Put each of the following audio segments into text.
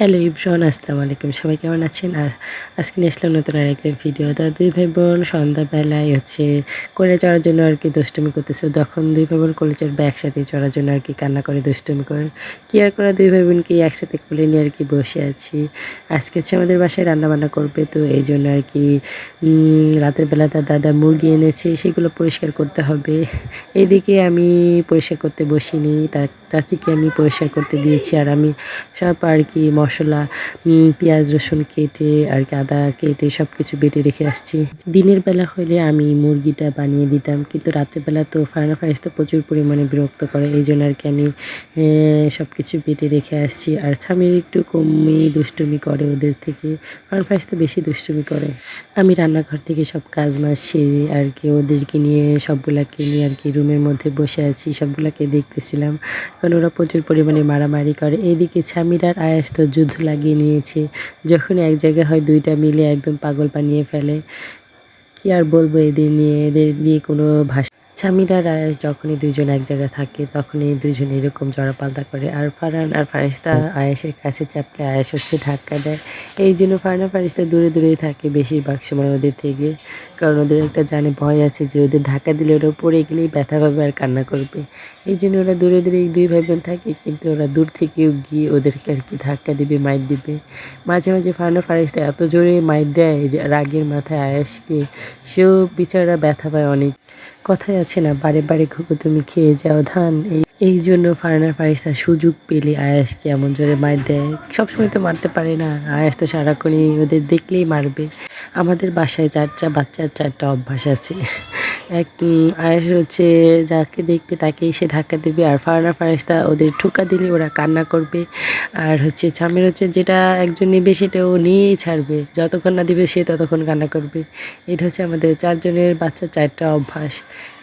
Hello ইবরান, আসসালামু আলাইকুম। সবাই কেমন আছেন? আজকে নিয়ে আসলাম নতুন আরেকটা ভিডিও তা দুই ভাই বোন সন্ধ্যাবেলায় হচ্ছে কোলে চড়ার জন্য আর কি দুষ্টুমি করতেছে। তখন দুই ভাই বোন কোলে চড়বে একসাথে চড়ার জন্য আর কি কান্না করে দুষ্টুমি করে। কি আর করা দুই ভাই বোনকে একসাথে কোলে নিয়ে আর কি বসে আছি। আজকে হচ্ছে আমাদের বাসায় রান্না বান্না করবে। তো এই জন্য আর কি রাতের বেলা তার দাদা মুরগি এনেছে। সেগুলো পরিষ্কার করতে হবে। এইদিকে আমি পরিষ্কার করতে বসিনি। তার চাচিকে আমি পরিষ্কার করতে দিয়েছি। আর আমি সব আর কি মশলা পেঁয়াজ, রসুন কেটে আর কি আদা কেটে সব কিছু বেটে রেখে আসছি। দিনের বেলা হলে আমি মুরগিটা বানিয়ে দিতাম। কিন্তু রাতের বেলা তো ফার্না ফাইস তো প্রচুর পরিমাণে বিরক্ত করে। এই জন্য আর কি আমি সব কিছু বেটে রেখে আসছি। আর স্বামীর একটু কমই দুষ্টুমি করে ওদের থেকে। ফার্না ফাইস তো বেশি দুষ্টুমি করে। আমি রান্নাঘর থেকে সব কাজ মাজ সেরে আর কি ওদেরকে নিয়ে সবগুলাকে নিয়ে আর কি রুমের মধ্যে বসে আছি। সবগুলাকে দেখতেছিলাম। কারণ প্রচুর পরিমাণে মারামারি করে। এদিকে স্বামীর আর আয়াস তো যুদ্ধ লাগিয়ে নিয়েছে। যখন এক জায়গায় হয়, দুইটা মিলে একদম পাগল বানিয়ে ফেলে। কি আর বলব এদের নিয়ে? এদের নিয়ে কোনো ভাষা স্বামীরা রায়াস যখনই দুজন এক জায়গায় থাকে তখনই দুজন এরকম জড়াপাল্টা করে। আর ফারান আর ফারিস্তা আয়েসের কাছে চাপলে আয়েস হচ্ছে ধাক্কা দেয়। এই জন্য ফারহান ফারিস্তা দূরে দূরেই থাকে বেশিরভাগ সময় ওদের থেকে। কারণ ওদের একটা জানে ভয় আছে যে ওদের ধাক্কা দিলে ওরা পড়ে গেলেই ব্যথা পাবে আর কান্না করবে। এই জন্য ওরা দূরে দূরে দুই ভাই বোন থাকে, কিন্তু ওরা দূর থেকেও গিয়ে ওদেরকে আর কি ধাক্কা দিবে, মাইর দিবে। মাঝে মাঝে ফারহান ফারিস্তা এত জোরে মাইর দেয় রাগের মাথায় আয়েসকে সেও বিচারা ব্যথা পায় অনেক। কথাই আছে না বারে বারে ঘুঘু তুমি খেয়ে যাও ধান। এই এই জন্য ফারনার ফারিস্তা সুযোগ পেলে আয়াসকে এমন জোরে মার দেয়। সবসময় তো মারতে পারে না, আয়াস তো সারাক্ষণই ওদের দেখলেই মারবে। আমাদের বাসায় চারটা বাচ্চার চারটা অভ্যাস আছে। এক আয়াস হচ্ছে যাকে দেখবে তাকেই সে ধাক্কা দেবে আর ফারনা ফারিস্তা ওদের ঠুকা দিলে ওরা কান্না করবে। আর হচ্ছে ছামের হচ্ছে যেটা একজন নেবে সেটা ও নিয়েই ছাড়বে। যতক্ষণ না দিবে সে ততক্ষণ কান্না করবে। এটা হচ্ছে আমাদের চারজনের বাচ্চার চারটা অভ্যাস।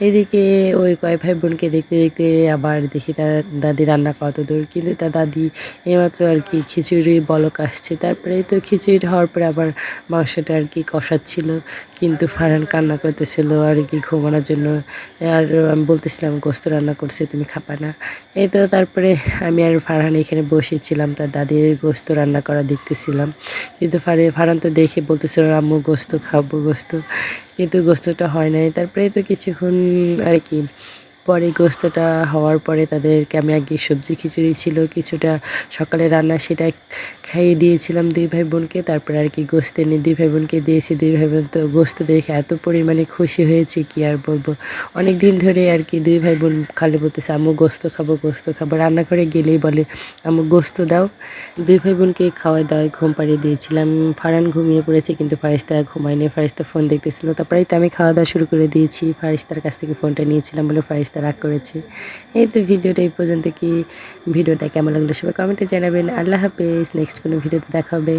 এদিকে ওই কয় ভাই বোনকে দেখতে দেখতে আবার দেখি তার দাদি রান্না কত দূর, কিন্তু তার দাদি এইমাত্র আর কি খিচুড়ি, বলক আসছে। তারপরে তো খিচুড়ি হওয়ার পরে আবার মাংসটা আর কি কষাচ্ছিল, কিন্তু ফারান কান্না করতেছিল আর কি ঘুমানোর জন্য। আর আমি বলতেছিলাম, গোস্ত রান্না করছে, তুমি খাবা না। এই তো তারপরে আমি আর ফারহান এখানে বসেছিলাম, তার দাদির গোস্ত রান্না করা দেখতেছিলাম। কিন্তু ফারে, ফারহান তো দেখে বলতেছিল, আম্মু, গোস্ত খাব, গোস্ত। কিন্তু গোস্তটা হয় নাই। তারপরে তো কিছুক্ষণ আর কি পরে গোস্তটা হওয়ার পরে তাদেরকে আমি আগে সবজি খিচুড়ি ছিল, কিছুটা সকালে রান্না সেটা খাইয়ে দিয়েছিলাম দুই ভাই বোনকে তারপরে আর কি গোস্ত এনে দুই ভাই বোনকে দিয়েছি, দুই ভাই বোন তো গোস্ত দেখে এত পরিমাণে খুশি হয়েছে, কি আর বলব? অনেক দিন ধরে আর কি দুই ভাই বোন খালি বলতেছে আমু গোস্ত খাব গোস্ত খাব। রান্নাঘরে গেলেই বলে আমু গোস্ত দাও। দুই ভাই বোনকে খাওয়াই দাওয়ায় ঘুম পাড়িয়ে দিয়েছিলাম। ফারান ঘুমিয়ে পড়েছে কিন্তু ফারিস্তা ঘুমায়নি। ফারিস্তা ফোন দেখতেছিল, তারপরেই তো আমি খাওয়া দাওয়া শুরু করে দিয়েছি। ফারিস্তার কাছ থেকে ফোনটা নিয়েছিলাম বলে ফারিস্তা রাগ করেছি। এই তো ভিডিওটা এই পর্যন্ত কি? ভিডিওটা কেমন লাগল সবাই কমেন্টে জানাবেন। আল্লাহ হাফেজ। নেক্সট কোনো ভিডিওতে দেখা হবে।